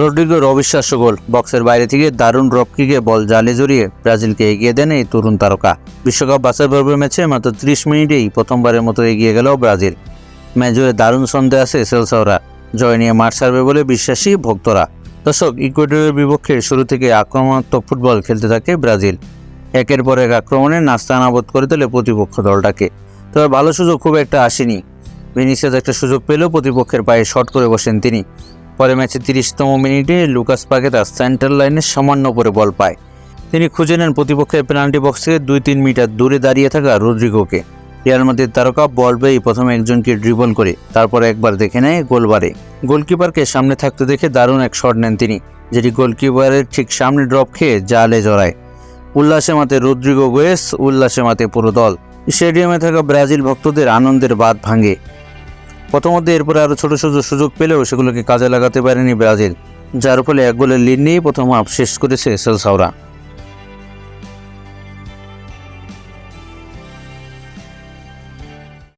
রদ্রিগোর অবিশ্বাস্য গোল। বক্সের বাইরে থেকে দারুণ ড্রপ কিকে বল জালে জড়িয়ে ব্রাজিলকে এগিয়ে দেন এই তরুণ তারকা। বিশ্বকাপ বাছাই পর্বের ম্যাচে মাত্র ত্রিশ মিনিটেই প্রথমবারের মতো এগিয়ে গেল ব্রাজিল। ম্যাচ জুড়ে দারুণ সন্দেহ আছে সেলসাওরা। জয় নিয়ে মাঠ ছাড়বে বলে বিশ্বাসী ভক্তরা। দর্শক, ইকুয়েডরের বিপক্ষে শুরু থেকে আক্রমণাত্মক ফুটবল খেলতে থাকে ব্রাজিল। একের পর এক আক্রমণে নাস্তানাবোধ করে তোলে প্রতিপক্ষ দলটাকে। তবে ভালো সুযোগ খুব একটা আসেনি। ভিনিসিয়াস একটা সুযোগ পেলেও প্রতিপক্ষের পায়ে শট করে বসেন তিনি। পরে ম্যাচে তিরিশতম মিনিটে লুকাস পাকেতা সেন্টার লাইনের সামান্য করে বল পায়। তিনি খুঁজে নেন প্রতিপক্ষের পেনাল্টি বক্স থেকে দুই তিন মিটার দূরে দাঁড়িয়ে থাকা রদ্রিগোকে রিয়াল মাদ্রিদ তারকা বল পেয়েই প্রথমে একজনকে ড্রিবল করে, তারপর একবার দেখে নেয় গোলবারে। গোলকিপারকে সামনে থাকতে দেখে দারুণ এক শট নেন তিনি, যেটি গোলকিপারের ঠিক সামনে ড্রপ খেয়ে জালে জড়ায়। উল্লাসে মাতে রদ্রিগো গোয়েস, উল্লাসে মাতে পুরো দল। স্টেডিয়ামে থাকা ব্রাজিল ভক্তদের আনন্দের বাদ ভাঙে। প্রথমত এরপরে আরও ছোট ছোট সুযোগ পেলেও সেগুলোকে কাজে লাগাতে পারেনি ব্রাজিল, যার ফলে এক গোলের লিড নিয়েই প্রথম হাফ শেষ করেছে সেলসাওরা